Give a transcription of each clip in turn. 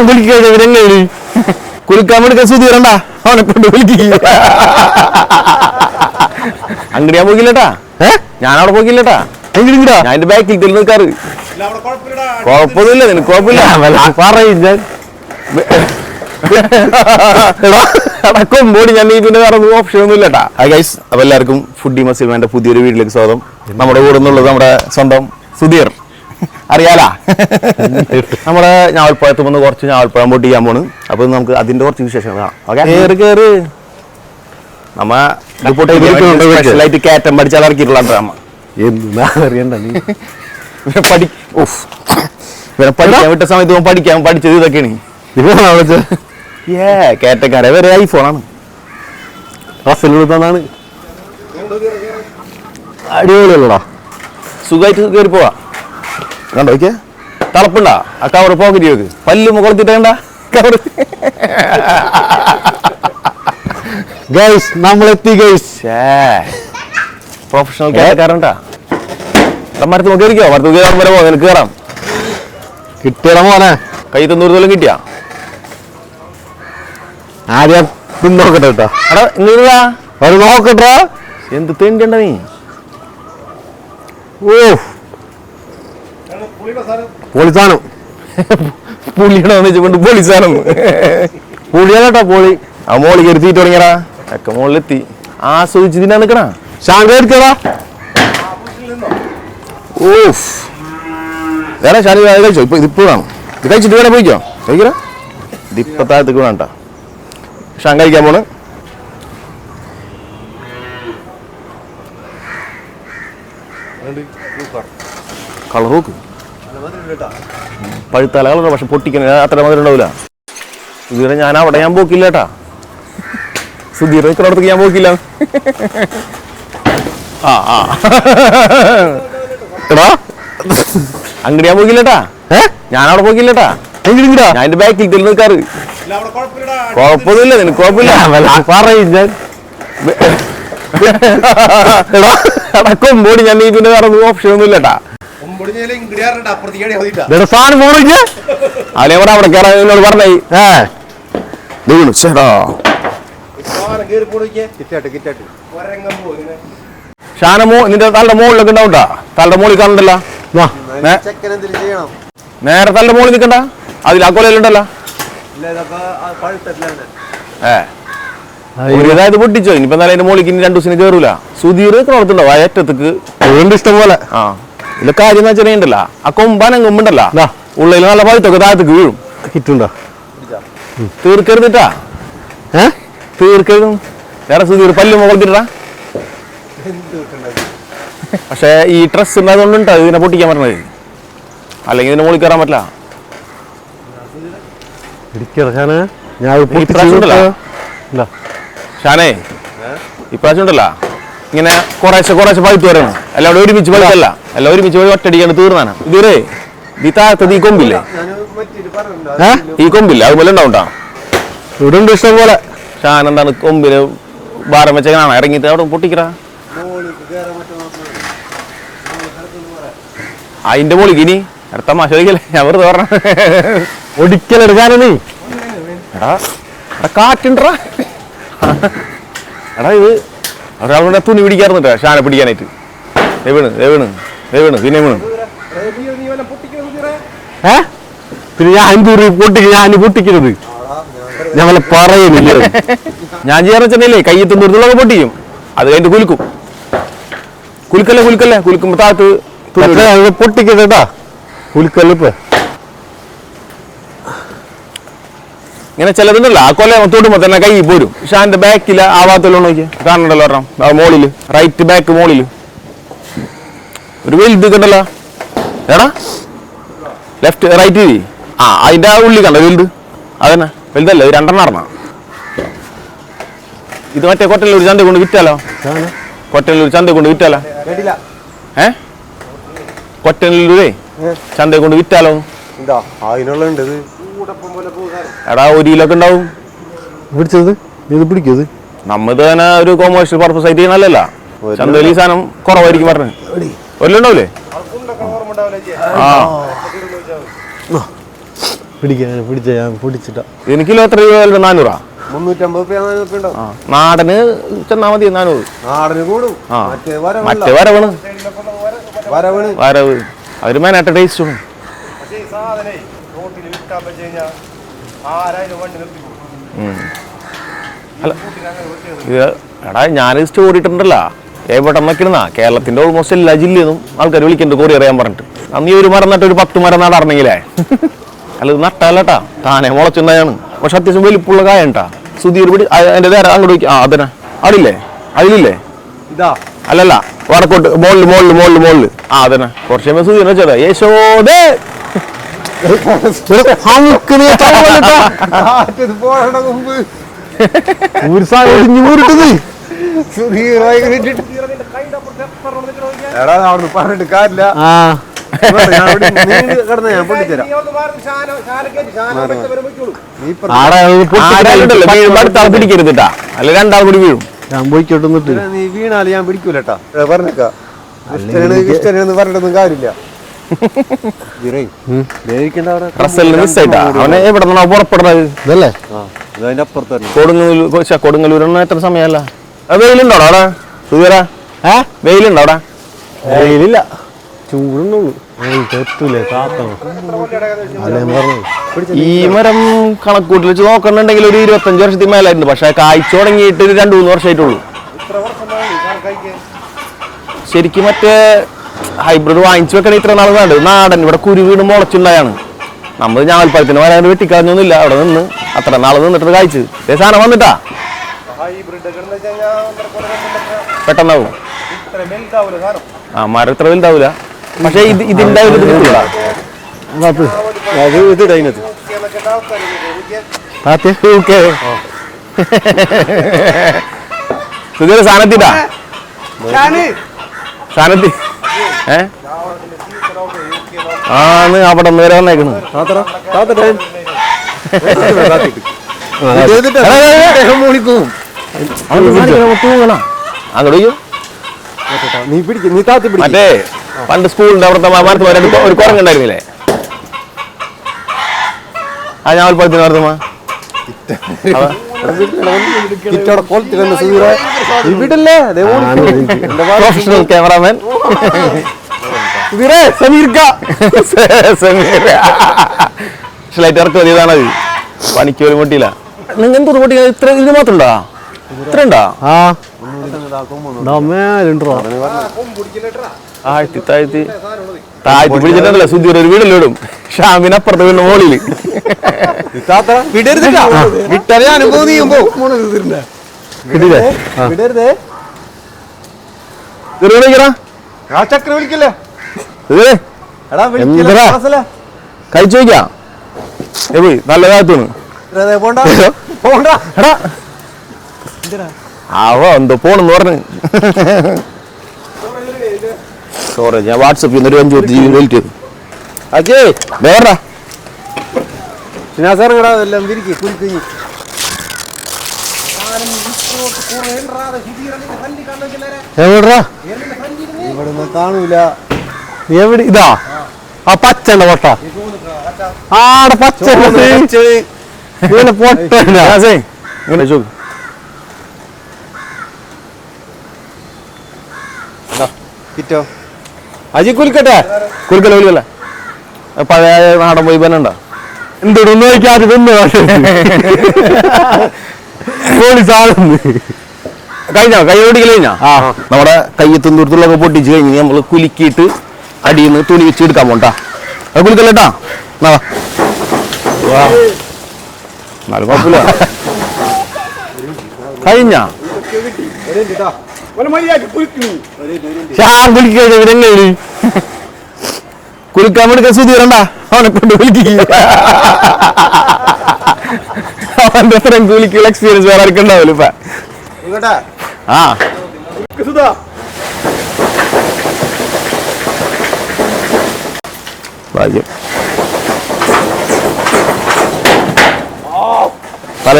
കുളിക്കാൻ ഇവരെങ്ങനെ കുളിക്കാൻ വേണ്ടി സുധീരണ്ട അവനെ കൊണ്ട് കുളിക്കില്ല അങ്ങടി ഞാൻ പോകില്ലട്ടാ ഏ? ഞാൻ അവിടെ പോകില്ലട്ടാ എങ്കിലിങ്ങടാ ഞാൻ എന്റെ ബാക്കിൽ തന്നെ നിൽക്കാറ്. കുഴപ്പമൊന്നുമില്ല നിനക്ക് കുഴപ്പമില്ല. പറയും ഞാൻ ബോഡി ഞാൻ പിന്നെ വേറെ ഓപ്ഷൻ ഒന്നും ഇല്ലട്ടാ. ഹായ് ഗൈസ് അപ്പൊ എല്ലാവർക്കും ഫുഡി മസിൽമാന്റെ പുതിയൊരു വീട്ടിലേക്ക് സ്വാഗതം. നമ്മുടെ കൂടെ നിന്നുള്ളത് നമ്മുടെ സ്വന്തം സുധീർ. അറിയാലാ? നമ്മുടെ ഞാവൽപ്പഴത്ത് വന്ന് കുറച്ച് ഞാവൽപ്പഴം ചെയ്യാൻ പോണ്. അപ്പൊ നമുക്ക് അതിന്റെ കുറച്ച് വിശേഷങ്ങൾ കേറ് നമ്മ സ്പെഷ്യലായിട്ട് കയറ്റം പഠിച്ചാൽ ഇറക്കിയിട്ടുള്ള ഡ്രാമ. പഠിക്കാൻ വിട്ട സമയത്ത് പഠിക്കാൻ പഠിച്ചത് ഇതൊക്കെയാണ്. ഏ കേറ്റക്കാരെ വരെ ഐഫോണാണ് റഫിൽ തന്നാണ് അടിപൊളിയല്ലടാ. സുഖമായിട്ട് കയറി പോവാ. കണ്ടോ ഓക്കെ തളപ്പുണ്ടാ. ആ കവർ പോക്കറ്റ് വെക്ക് പല്ല് മുകളത്തിട്ടേണ്ട. കവർ ഗൈസ് നമ്മളെത്തി ഗൈസ് പ്രൊഫഷണൽ കേട്ടക്കാരണ്ടാ. മരത്ത് നോക്കി മരത്ത് കയറാൻ വരെ പോ നിനക്ക് കയറാം കിട്ടിയടാ മോനെ. കൈ തൊണ്ണൂറ് തോലം കിട്ടിയാ? ആദ്യം നോക്കട്ടെ കേട്ടോ. എടാ ഇങ്ങനെയാ അത് നോക്കട്ടെ. എന്ത് തെണ്ടിണ്ട നീ? ഓ പൊളിസാനം. പുളിയുടെ വെച്ചുകൊണ്ട് പോലീസാണ് പൊളിയാലട്ടാ പൊളി. ആ മോളി കരുത്തിട്ട് തുടങ്ങിയടാ. ഒക്കെ മോളിലെത്തി. ആസ്വദിച്ച് തിന്നാ നിക്കണ. ശാന്തി എടുക്കടാ. ഓഫ് വേറെ ശാലി കഴിച്ചോ? ഇപ്പൊ ഇതിപ്പോഴാണ് ഇത് കഴിച്ചിട്ട് വേണേ പോയിക്കോ? കഴിക്കടാ. ഇതിപ്പോ താഴത്തേക്ക് വേണ്ട ഷാൻ കഴിക്കാൻ പോണ് കളർ നോക്ക്. പഴുത്താല കളർ പക്ഷെ പൊട്ടിക്കണ അത്ര മധുരം ഉണ്ടാവില്ല. സുധീറെ ഞാൻ അവിടെ ഞാൻ പോക്കില്ല കേട്ടാ. സുധീർ നിൽക്കുന്നിടത്തേക്ക് ഞാൻ പോക്കില്ല. ആ ആ. എടാ. അങ്ങടി ഞാൻ പോക്കില്ലേട്ടാ ഞാൻ അവിടെ എങ്കിലിങ്ങടാ ഞാൻ എന്റെ ബാക്കിൽ നിൽക്കാറ്. കുഴപ്പമൊന്നുമില്ല നിനക്ക് കുഴപ്പമില്ല. പറയും ഞാൻ എടാ കൊമ്പോടി ഞാൻ ഈ പിന്നെ വേറെ ഓപ്ഷൻ ഒന്നും ഇല്ലട്ടാ. ഒമ്പടിഞ്ഞാലും ഇങ്ങടിയാറുണ്ട് അപ്പുറത്തേക്ക് മതിയില്ല ഇവിടെ സാധനം പോണിക്ക് അവനെ കൂടെ അവിടെ കയറാൻ എന്നോട് പറഞ്ഞേ. ഏ. വീണു ചേട്ടാ സാധനം കയറി പോണിക്ക് കിറ്റാട്ട് കിറ്റാട്ട്. ഒരംഗം പോകും ഷാന മോ നിന്റെ തലയുടെ മുകളിലൊക്കെ ഉണ്ടാവട്ടാ? തലയുടെ മുകളിൽ കാണണ്ടല്ലോ വാ ചെക്കൻ എന്തിനു ചെയ്യണം. നേരെ തലയുടെ മുകളിൽ നിൽക്കണ്ട. അതിൽ ആ കൊലയിലുണ്ടല്ലോ ഇതായത് പൊട്ടിച്ചോ? ഇനിയിപ്പോ എന്നാലും അതിന്റെ മോളിക്ക് ഇനി രണ്ടു ദിവസം കയറൂല സുധീർ പ്രവർത്തിണ്ടോ വയറ്റത്തേക്ക് ഇഷ്ടം പോലെ. ആ. ഇതിലെ കാര്യം എന്ന് വെച്ചാൽ ഉണ്ടല്ലോ ആ കൊമ്പാനം കൊമ്പുണ്ടല്ല. ഉള്ളിൽ നല്ല പഴുത്തൊക്കെ താഴത്തേക്ക് വീഴും. കിട്ടുണ്ടോ? തീർക്കരുതിട്ടാ? ഏ? തീർക്കരുതും. വേറെ സുധീർ പല്ല് മുകളിട്ടാ പക്ഷേ ഈ ഡ്രസ് ഉണ്ടായതുകൊണ്ടുണ്ടോ ഇതിനെ പൊട്ടിക്കാൻ പറഞ്ഞത് അല്ലെങ്കിൽ ഇതിന് മുകളിൽ കയറാൻ പറ്റില്ല. ഇടിക്കറക്കാന് ഞാൻ? ഇല്ല ഷാനേ ഇപ്രാവശ്യം ഉണ്ടല്ലോ? ഇങ്ങനെ കുറേശ്ശെ കുറേശ്ശെ പഴുത്ത് വരണം. എല്ലാം ഒരുമിച്ച് പഴുത്തല്ല. എല്ലാം ഒരുമിച്ച് പോയി ഒറ്റടിക്കാണ് തീർന്നാണ്. ഇതുവരെ ഈ താഴത്തത് ഈ കൊമ്പില്ലേ? ഏ? ഈ കൊമ്പില്ല? അതുപോലെ ഉണ്ടാവും ഇവിടെ ഉണ്ട് ഇഷ്ടം പോലെ. ഷാൻ എന്താണ് കൊമ്പിൽ ഭാരം വെച്ചാണ് ഇറങ്ങിയിട്ട് അവിടെ പൊട്ടിക്കറ അതിന്റെ മോളിക്ക് ഇനി അടുത്ത മാഷ ഞാൻ വെറുതെ പറഞ്ഞ ഒടിക്കലെടുക്കാനാ നീ? എടാ എടാ കാറ്റുണ്ടടാ എടാ ഇത് ഒരാളുടെ തുണി പിടിക്കാറുണ്ട് ഷാന പിടിക്കാനായിട്ട്. വീണ് വീണ് വീണ് പിന്നെ വീണ്. ഏ? പിന്നെ ഞാൻ ദൂരി പൊട്ടിക്ക് ഞാൻ പൊട്ടിക്കരുത്. ഞാൻ വല്ല പറയുന്നില്ല? ഞാൻ ചെയ്യാറ് വെച്ചിട്ടുണ്ടല്ലേ കയ്യിൽ ദൂരത്തുള്ളതൊക്കെ പൊട്ടിക്കും. അത് കഴിഞ്ഞിട്ട് കുലുക്കും. കുലുക്കല്ലേ കുലുക്കല്ലേ? കുലുക്കുമ്പോ താത്ത് പൊട്ടിക്കരുത് കേട്ടാ. കുലുക്കല്ലേ പുലിക്കല്ലിപ്പ് ഇങ്ങനെ ചിലതുണ്ടല്ലോ ആ കൊല തൊടുമ്പോ മൊത്തം കൈ പോരും. ഷാന്റെ ബാക്കിൽ ആ ഭാഗത്തുള്ള നോക്കിയാ. കാണണ്ടല്ലോ ഒരെണ്ണം. മോളിൽ. റൈറ്റ് ബാക്ക് മോളിൽ. ഒരു വലുത് കണ്ടല്ലോ. എടാ. ലെഫ്റ്റ് റൈറ്റ് ആ അതിന്റെ ആ ഉള്ളി കണ്ടോ വലുത് അതന്നെ. വലുതല്ല? ഇത് രണ്ടെണ്ണം അറിഞ്ഞ ഇത് മറ്റേ കൊട്ടല്ലൂർ ചന്ത കൊണ്ട് വിറ്റാലോ? കൊട്ടല്ലൂർ ചന്ത കൊണ്ട് വിറ്റാലോ? ഏ? കൊട്ടല്ലൂരേ ചന്ത കൊണ്ട് വിറ്റാലോ? അതിനുള്ള ഉണ്ട് ഇത് കൂടപ്പം പോലെ പോകാൻ എടാ ഒരു കിലോക്കെ ഉണ്ടാവും പിടിച്ചത് ഇത് പിടിക്കത് നമ്മൾ ഇത് തന്നെ ഒരു കൊമേഴ്ഷ്യൽ പർപ്പസ് ആയിട്ട് ചെയ്യണല്ലോ ചന്തയിൽ ഈ സാധനം കുറവായിരിക്കും പറഞ്ഞു. ഒരു ഉണ്ടാവില്ലേ. ആ. പിടിക്കാൻ പിടിച്ച ഞാൻ പിടിച്ചിട്ടാ. എനിക്ക് കിലോ എത്ര രൂപ? നാനൂറാ? നാടന് ചെന്നാ മതി നാനൂറ്. നാടന് കൂടും. മറ്റേ വരവാണ്. വരവ്. അവർ മേനായിട്ട് ടേസ്റ്റ് ആണ് വെട്ടിയത്. ഇത് എടാ ഞാൻ സ്റ്റോറി ഇട്ടിട്ടുണ്ടല്ല എവിടെ നിന്നൊക്കെയാ കേരളത്തിന്റെ ഓൾമോസ്റ്റ് എല്ലാ ജില്ലയിൽ നിന്നും ആൾക്കാർ വിളിക്കുന്നുണ്ട് കോറി അറിയാൻ പറഞ്ഞിട്ട് അന്ന് ഈ ഒരു മരം നട്ട് ഒരു പത്ത് മരം നടന്നെങ്കിലേ അല്ല ഇത് നട്ടല്ലട്ടാ താനെ മുളച്ചുണ്ടായാണ് പക്ഷെ അത്യാവശ്യം വലിപ്പുള്ള കായണ്ടാ സുധീർ പിടി അതിന്റെ നേരെ അങ്ങോട്ട് വയ്ക്കും ആ അതന്നെ അതില്ലേ അതിലില്ലേ ഇതാ അല്ലല്ല വടക്കോട്ട് മോളിൽ മോളിൽ മോളിൽ മോളിൽ ആ അതന്നെ കുറച്ച് കഴിയുമ്പോ സുധീർ വെച്ചാ യശോദേ പോകണ മുമ്പ്. ഒരു സാധനം എടാ പറഞ്ഞിട്ട് കാര്യമില്ല. പിടിക്കരുതിട്ടാ അല്ല രണ്ടാൾ കൂടി വീഴും. ഞാൻ ഇവിടെ നീ വീണാൽ ഞാൻ പിടിക്കൂലട്ടാ പറഞ്ഞേക്കാ. ഇഷ്ടനെന്ന് പറഞ്ഞിട്ടൊന്നും കാര്യമില്ല. അവനെ എവിടെ നിന്നാ പുറപ്പെടുന്നത്? ഇതല്ലേ? കൊടുങ്ങല്ലൂർ എത്ര സമയമല്ല വെയിലുണ്ടോ അവിടെ? സുധീര ഏ? വെയിലുണ്ടോ അവിടെ? വെയിലില്ല. ചൂടുന്നുള്ളൂ. ഈ മരം കണക്കൂട്ടിൽ വെച്ച് നോക്കണമെന്നുണ്ടെങ്കിൽ ഒരു ഇരുപത്തഞ്ച് വർഷത്തിൽ മേലായിരുന്നു പക്ഷെ കായ്ച്ചു തുടങ്ങിയിട്ട് ഒരു രണ്ട് മൂന്ന് വർഷമായിട്ടുള്ളൂ. ശരിക്കും മറ്റേ ഹൈബ്രിഡ് വാങ്ങിച്ചു വെക്കണ ഇത്ര നാൾ വേണ്ട നാടൻ ഇവിടെ കുരു വീണ് മുളച്ചുണ്ടായാണ്. നമ്മൾ ഞാവൽപ്പഴത്തിന് വരാൻ വെട്ടിക്കളഞ്ഞൊന്നുമില്ല. അവിടെ നിന്ന് അത്ര നാൾ നിന്നിട്ട് കായ്ച്ചു. സാധനം വന്നിട്ടാ. പെട്ടെന്നാവും. ആ മരം ഇത്ര വലുതാവൂല. പക്ഷേ ഇത് ഇതിന്റെ ഒരു ഇത് കിട്ടൂല. താത്ത് ഇത് അതിനകത്ത്. എന്നൊക്കെ ആൾക്കാർ താത്തേ ഓക്കെ സുധീര സാധനത്തിട്ടാ സാധനത്തി ഏ? ആണ് അവിടെ നേരെ വന്നേക്കണ്. മറ്റേ പണ്ട് സ്കൂളിന്റെ അവിടുത്തെ മരത്ത് ഒരു കുരങ്ങുണ്ടായിരുന്നില്ലേ? ആ ഞാൻ പത്തിന് മരത്തുമ്മ ഇറ്റവിടെ കൊളത്തിൽ തന്നെ സുധീര ഇവിടല്ലേ? പ്രൊഫഷണൽ ക്യാമറാമാൻ സുധീരേ സമീർക്ക. സമീർ. ഫ്ലൈറ്റ് ഇറക്കി അത്. പണിക്ക് ഒരു മുട്ടിയില്ല. നിങ്ങൾ എന്തൊരു മുട്ടി? ഇത്ര ഇത് മാത്രം ഉണ്ടോ ഇത്ര ഉണ്ടാ ആ മേലുണ്ടോ താഴ്ത്തി താഴ്ത്തി താഴ്ത്തി പിടിച്ചിട്ടുണ്ടല്ലോ സുധീർ ഒരു വീടല്ലേ ഇടും. ഷാമിനപ്പുറത്ത് വീടിന് മോളിൽ താത്തറ വിടരുതിട്ടാ വിട്ടാലേ അനുഭവം നീയുമ്പോ കിട്ടിയില്ലേ ആ. വിടരുതേ. ചക്ര വിളിക്കല്ലേ. കഴിച്ചു ഏ പോയി നല്ല എടാ ആവോ എന്തോ പോണെന്ന് പറഞ്ഞു. സോറി ഞാൻ വാട്സപ്പ് ചെയ്യുന്ന. ഒരു അഞ്ചു പത്ത് വെയിറ്റ് ചെയ്തു. അജയ് വേറെ എവിടാ കാണൂല. എവിടെ? ഇതാ. ആ പച്ചണ്ട പൊട്ട. ആടെ പച്ച. പൊട്ട ചോക്ക് കിറ്റോ അജി കുലിക്കട്ടെ? കുലിക്കല കുലിക്കല പഴയ നാടൻ പോയി പനുണ്ടോ എന്തൊന്നും നോക്കിയാൽ തിന്നു കഴിഞ്ഞോ? കൈ ഓടിക്കൽ കഴിഞ്ഞോ? ആ. നമ്മുടെ കയ്യത്തും ദൂരത്തുള്ളൊക്കെ പൊട്ടിച്ച് കഴിഞ്ഞ് നമ്മൾ കുലുക്കിയിട്ട് അടിയിൽ നിന്ന് തുണി വെച്ച് എടുക്കാൻ പോണ്ടാ അത് കുലുക്കല്ലേട്ടാ. എന്നാലും കുഴപ്പമില്ല. കഴിഞ്ഞ? കുളിക്കുന്നത് ഇവരെങ്ങനെ കുലുക്കാൻ വേണ്ടി സുധീരണ്ട അവനെ കൊണ്ട് കുലുക്കി അവന്റെ അത്രയും കുലിക്കുള്ള എക്സ്പീരിയൻസ് വേറെ ആർക്കും ഉണ്ടാവില്ല ഇപ്പൊ ആ സുധാ ഭാഗ്യം തല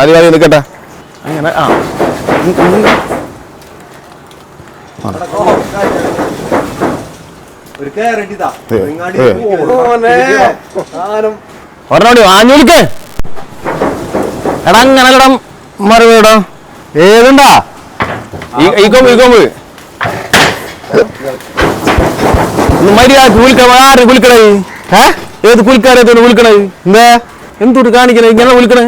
മതി മതി നിൽക്കട്ടെ. അങ്ങനെ ആ. ഒരെണ്ണോടി ആഞ്ഞുലിക്ക് എടാ അങ്ങനെ മറുപടിടോ ഏതുണ്ടാ? ഈ കൊമ്പ് ഈ കൊമ്പ്. മര്യാദ ആര് ഏത് പുലിക്കാരത്തോട് വിളിക്കണേ? എന്താ? എന്തൊരു കാണിക്കണേ? ഇങ്ങനെ വിളിക്കണേ.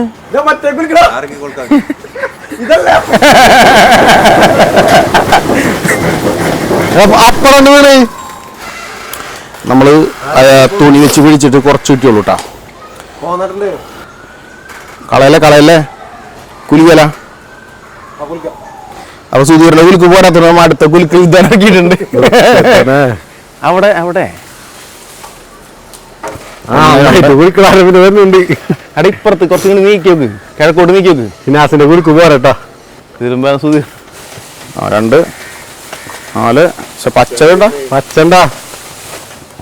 അപ്പഴം വീണ് നമ്മൾ തുണി വെച്ച് പിടിച്ചിട്ട് കുറച്ച് കിട്ടിയുള്ളൂ കേട്ടാ. കളയല്ലേ കളയല്ലേ? കുലിക്കല. അപ്പൊ സുധീറിന്റെ കുലുക്ക് പോരാത്ത അടുത്ത കുലുക്ക് ഇതാക്കിയിട്ടുണ്ട് അവിടെ അവിടെ. വരുന്നുണ്ട്. അവിടെ ഇപ്പുറത്ത് കുറച്ചും കൂടി നീക്കി നോക്ക്. കിഴക്കോട്ട് നീക്കി നോക്ക്. കുലുക്ക് പോരട്ടോ ഇതിലുമ്പോ സുധീർ ആ രണ്ട്. നാല്. പക്ഷെ പച്ച വേണ്ട പച്ചണ്ടാ.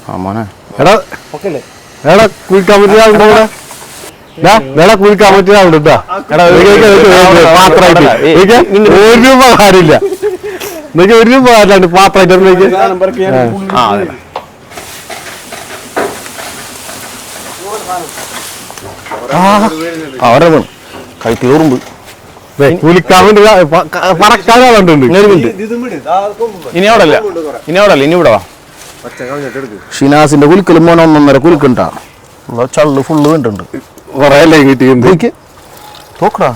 ആ മോനെ. എടാ? എടാ കുളിക്കാൻ പറ്റിയ ആളുണ്ടോ ഇവിടെ ഡാ, എടാ കുളിക്കാൻ പറ്റിയ ആളുണ്ട് കേട്ടോ. എടാ, പാത്രമായിട്ട് ഏയ്, എനിക്ക് ഒരു എനിക്ക് ഒരു പാത്രമായിട്ട് ഒരെണ്ണം വീണു കൈ തീറുമ്പ് ദേ, കുളിക്കാൻ വേണ്ടി ആ, പ- ക- പറക്കാൻ ആളുണ്ട് ഇനി ഒരു മിനിറ്റ്. ഇത് ഇതും വിട്. ആ കൊമ്പും അവിടെ അല്ല ഇനി അവിടെ അല്ല ഇനി ഇവിടെ വാ പച്ച കളഞ്ഞിട്ട് എടുക്ക്. ഷിനാസിന്റെ കുലുക്കലും മോനെ ഒന്നൊന്നര കുലുക്കുണ്ടാ. ചള്ള് ഫുള്ള് കണ്ടുണ്ട് കൊറേ അല്ലേ കിട്ടിയിട്ടുണ്ട് നോക്കിയേ നോക്കടാ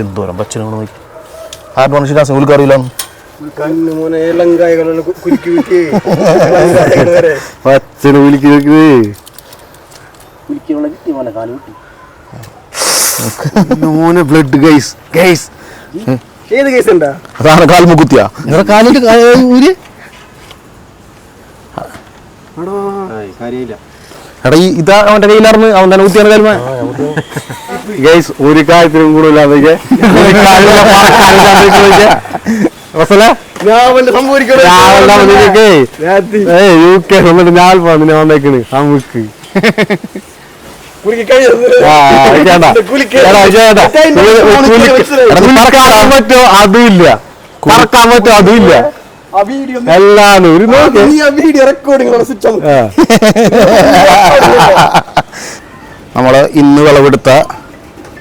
എന്തോരം പച്ചനും നോക്കി. ആരുടെ ഷിനാസിന് കുലുക്കറിയില്ല മോനെ ലങ്കായകളെല്ലാം കു- കുലുക്കി കുലുക്കി. ലങ്കായകൾ വരെ. പച്ചന് കുലിക്കുന്നത് മോനെ ബ്ലഡ് ഗൈസ് ഗൈസ് ഏത് കേസ് ഉണ്ടാ അതാണ് കാൽമ കുത്തിയാ നിങ്ങളുടെ കാലിന്റെ ഊര്? കാര്യമില്ല എടാ ഈ ഇതാ അവന്റെ കയ്യിലാർന്ന്? അവൻ തന്നെ കുത്തിയാണ് കാൽമ ഗൈസ് ഒരു കാര്യത്തിനും കൂടുതൽ അതൊക്കെ ഞാൻ വന്നേക്കണ്. നമുക്ക്. പറക്കാൻ പറ്റോ? അതുമില്ല. പറക്കാൻ പറ്റോ? അതുമില്ല. എല്ലാം ഒരു. നമ്മൾ ഇന്ന് വിളവെടുത്ത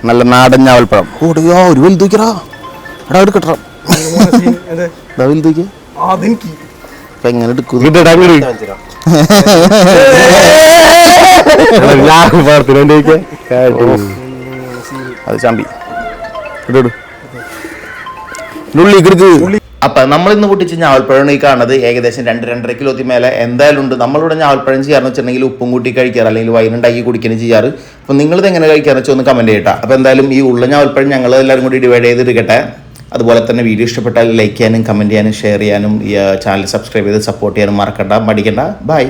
നല്ല നാടൻ ഞാവൽപ്പഴം. ഓടിയോ ഒരു വലുതൂക്കടാ എടാ എടുക്കട്ടാ. വലുതൂക്കി അതെനിക്ക്. അപ്പൊ എങ്ങനെ എടുക്കും അത് ചാമ്പി. അപ്പൊ നമ്മൾ ഇന്ന് പൊട്ടിച്ച് ഞാവൽപ്പഴം ഈ കാണുന്നത് ഏകദേശം രണ്ട് രണ്ടര കിലോത്തി മേലെ. എന്തായാലും ഉണ്ട്. നമ്മളിവിടെ ഞാവൽപ്പഴം ചെയ്യാന്ന് വെച്ചിട്ടുണ്ടെങ്കിൽ ഉപ്പും കൂട്ടി കഴിക്കാറ് അല്ലെങ്കിൽ വൈനുണ്ടാക്കി കുടിക്കുകയും ചെയ്യാറ്. അപ്പൊ നിങ്ങളിത് എങ്ങനെ കഴിക്കാന്ന് വെച്ചാൽ ഒന്ന് കമന്റ് ചെയ്യട്ടെ. അപ്പൊ എന്തായാലും ഈ ഉള്ള ഞാവൽപ്പഴം ഞങ്ങൾ എല്ലാവരും കൂടി ഡിവൈഡ് ചെയ്തിരിക്കട്ടെ അതുപോലെ തന്നെ വീഡിയോ ഇഷ്ടപ്പെട്ടാൽ ലൈക്ക് ചെയ്യാനും കമന്റ് ചെയ്യാനും ഷെയർ ചെയ്യാനും ചാനൽ സബ്സ്ക്രൈബ് ചെയ്ത് സപ്പോർട്ട് ചെയ്യാനും മറക്കണ്ട. മടിക്കണ്ട. ബൈ